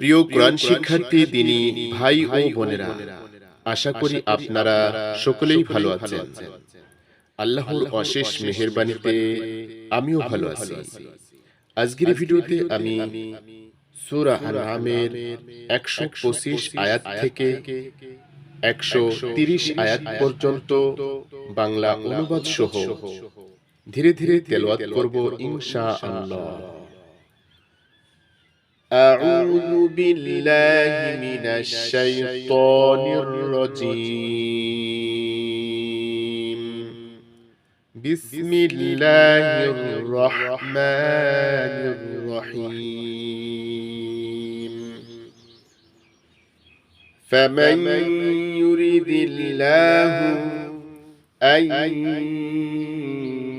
প্রিয় কোরআন শিক্ষার্থী দিনী ভাই ও বোনেরা আশা করি আপনারা সকলেই ভালো আছেন। আল্লাহর অশেষ মেহেরবানিতে আমিও ভালো আছি। আজকের ভিডিওতে আমি সূরা আনআমের একশো পঁচিশ আয়াত থেকে একশো তিরিশ আয়াত পর্যন্ত বাংলা অনুবাদ সহ ধীরে ধীরে তেলাওয়াত করব ইনশা আল্লাহ أعوذ بالله من الشيطان الرجيم. بسم الله الرحمن الرحيم. فمن يريد الله أن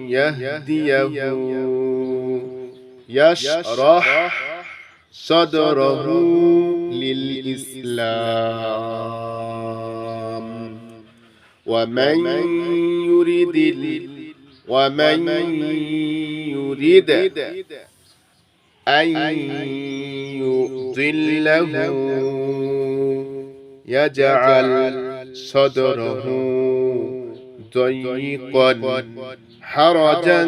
يهديه يشرح صدره للإسلام. ومن يريد ومن يريد أن يضله يجعل صدره ضيقا حرجا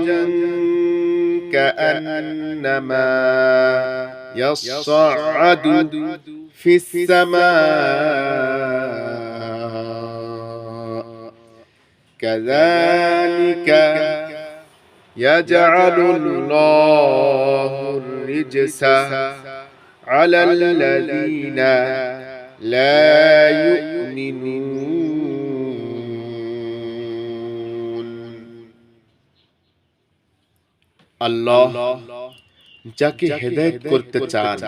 كأنما يصعد في السماء. كذلك يجعل الله الرجس على الذين لا يؤمنون. الله যাকে হেদায়েত করতে চান।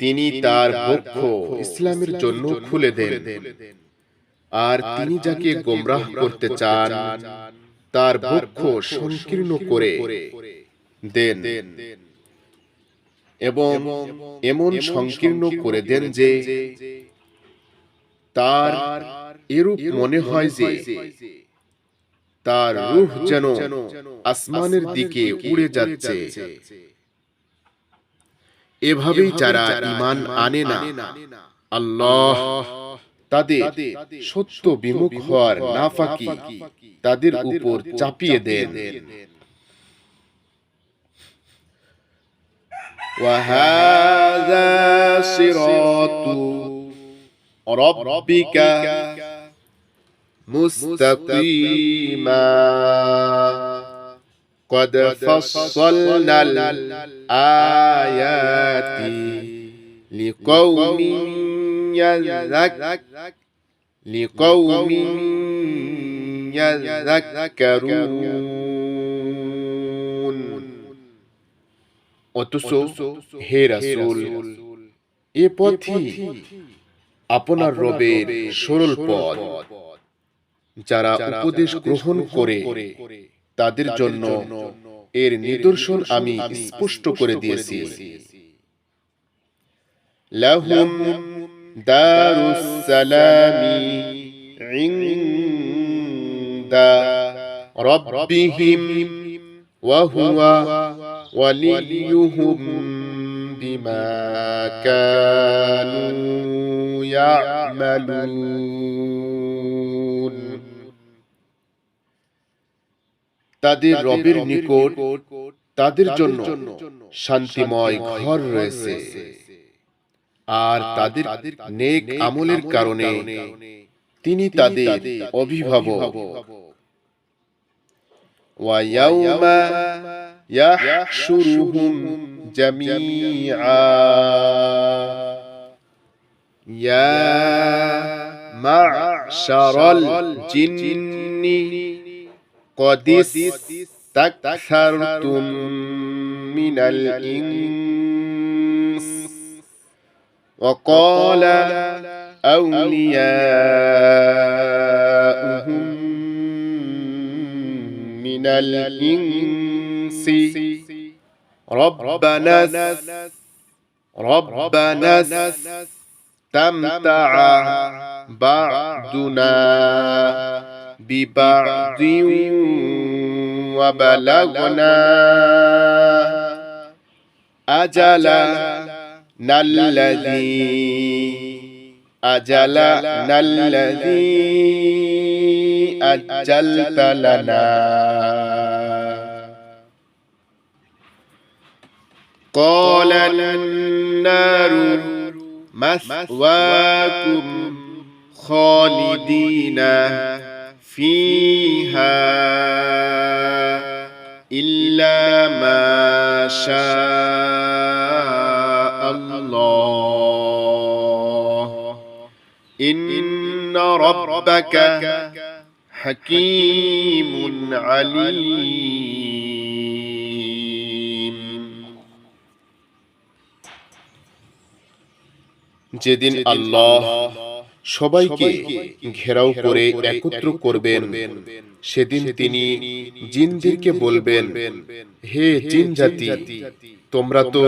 তিনি তার বক্ষ ইসলামের জন্য খুলে দেন। আর তিনি যাকে গোমরাহ করতে চান তার বক্ষ সংকীর্ণ করে দেন। এবং এমন সংকীর্ণ করে দেন যে তার এরূপ মনে হয় যে তার রূহ যেন আসমানের দিকে উড়ে যাচ্ছে এভাবেই যারা ইমান আনে না আল্লাহ তাদের সত্য বিমুখ হওয়ার নাফাকি তাদের উপর চাপিয়ে দেন وهذا صراط ربك مستقيما قد فصلنا الآيات لقوم يذك لقوم يذكرون অথচ হে রাসূল এ পথই আপনার রবের সরল পথ যারা উপদেশ গ্রহণ করে তাদের জন্য এর নিদর্শন আমি স্পষ্ট করে দিয়েছি। লাহুম দারুস সালামি ইনদা রাব্বিহিম ওয়া হুয়া ওয়ালিয়ুহুম বিমা কানু ইয়ামালুন তাদের রবের নিকট তাদের জন্য শান্তিময় ঘর রয়েছে আর তাদের নেক আমলের কারণে তিনি তাদের অভিভাবক ويوم يحشرهم جميعا يا معشر الجن قد استكثرتم من الإنس وقال أولياؤهم من الإنس ربنا ربنا استمتع بعضنا ببعض وبلغنا أجلنا الذي أجلنا الذي أجلت لنا قال النار مثواكم خالدين فيها إلا ما شاء الله. إن ربك حكيم عليم. যেদিন আল্লাহ সবাইকে ঘেরাও করে একত্র করবেন সেদিন তিনি জিনদেরকে বলবেন হে জিন জাতি তোমরা তো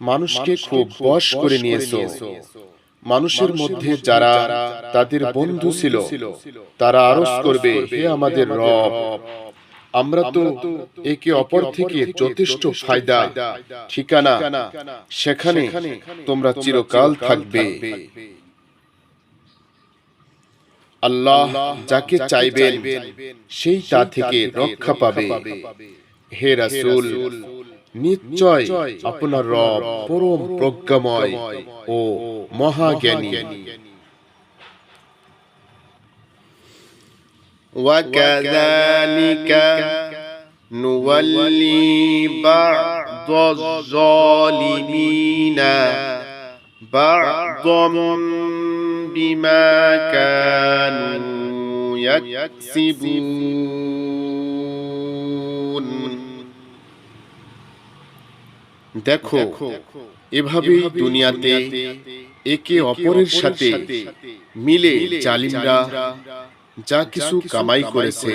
মানুষকে খুব বশ করে নিয়েছো। মানুষের মধ্যে যারা তাদের বন্ধু ছিল তারা আরজ করবে হে আমাদের রব আমরা তো একে অপর থেকে যথেষ্ট ফায়দা ঠিকানা সেখানে তোমরা চিরকাল থাকবে। আল্লাহ যাকে চাইবেন সেই তা থেকে রক্ষা পাবে। হে রাসূল নিশ্চয় আপনার রব পরম প্রজ্ঞাময় ও মহাজ্ঞানী। وكذلك نولي بعض الظالمين بعضا بما كانوا يكسبون দেখো এভাবেই দুনিয়াতে একে অপরের সাথে মিলে জালিমরা যা কিছু কামাই করেছে।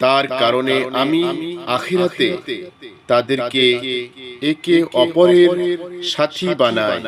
তার কারণে আমি আখিরাতে তাদেরকে একে অপরের সাথী বানাই।